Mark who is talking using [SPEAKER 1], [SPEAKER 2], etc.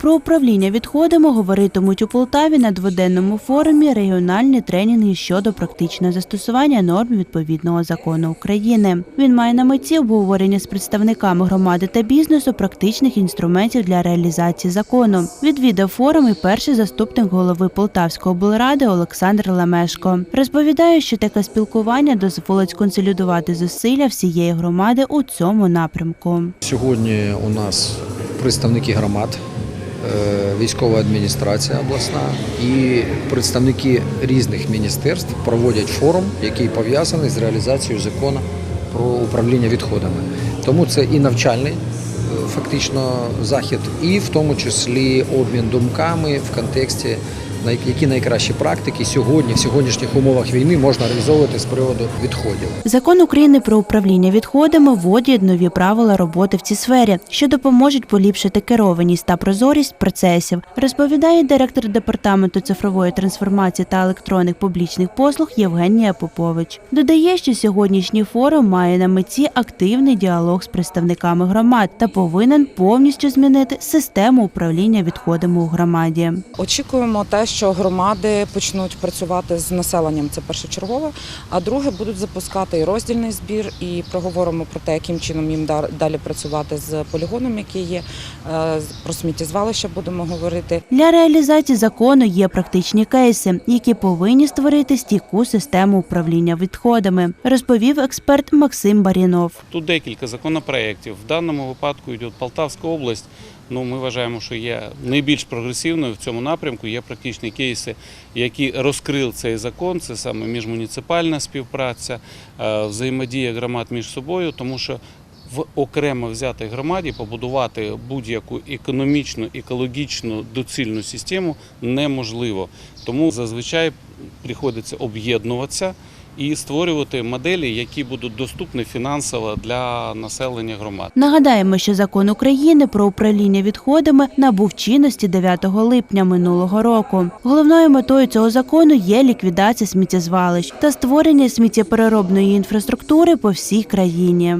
[SPEAKER 1] Про управління відходами говоритимуть у Полтаві на дводенному форумі регіональні тренінги щодо практичного застосування норм відповідного закону України. Він має на меті обговорення з представниками громади та бізнесу практичних інструментів для реалізації закону. Відвідав форум і перший заступник голови Полтавської облради Олександр Лемешко. Розповідає, що таке спілкування дозволить консолідувати зусилля всієї громади у цьому напрямку.
[SPEAKER 2] Сьогодні у нас представники громад, військова адміністрація обласна і представники різних міністерств проводять форум, який пов'язаний з реалізацією закону про управління відходами. Тому це і навчальний. е, Фактично захід, і в тому числі обмін думками в контексті які найкращі практики сьогодні, в сьогоднішніх умовах війни можна реалізовувати з приводу відходів.
[SPEAKER 1] Закон України про управління відходами вводить нові правила роботи в цій сфері, що допоможуть поліпшити керованість та прозорість процесів, розповідає директор департаменту цифрової трансформації та електронних публічних послуг Євгенія Попович. Додає, що сьогоднішній форум має на меті активний діалог з представниками громад та повинен повністю змінити систему управління відходами у громаді.
[SPEAKER 3] Очікуємо те, що громади почнуть працювати з населенням. Це першочергове. А друге будуть запускати і роздільний збір, і проговоримо про те, яким чином їм да- далі працювати з полігоном, який є. Е, Про сміттєзвалища будемо говорити.
[SPEAKER 1] Для реалізації закону є практичні кейси, які повинні створити стійку систему управління відходами, розповів експерт Максим Барінов.
[SPEAKER 4] Тут декілька законопроєктів. В даному випадку йде Полтавська область. Ну, ми вважаємо, що є найбільш прогресивною в цьому напрямку. Є практичні кейси, які розкрив цей закон. Це саме міжмуніципальна співпраця, е, взаємодія громад між собою, тому що в окремо взятій громаді побудувати будь-яку економічну, екологічну доцільну систему неможливо. Тому зазвичай приходиться об'єднуватися і створювати моделі, які будуть доступні фінансово для населення громад.
[SPEAKER 1] Нагадаємо, що закон України про управління відходами набув чинності 9 липня минулого року. Головною метою цього закону є ліквідація сміттєзвалищ та створення сміттєпереробної інфраструктури по всій країні.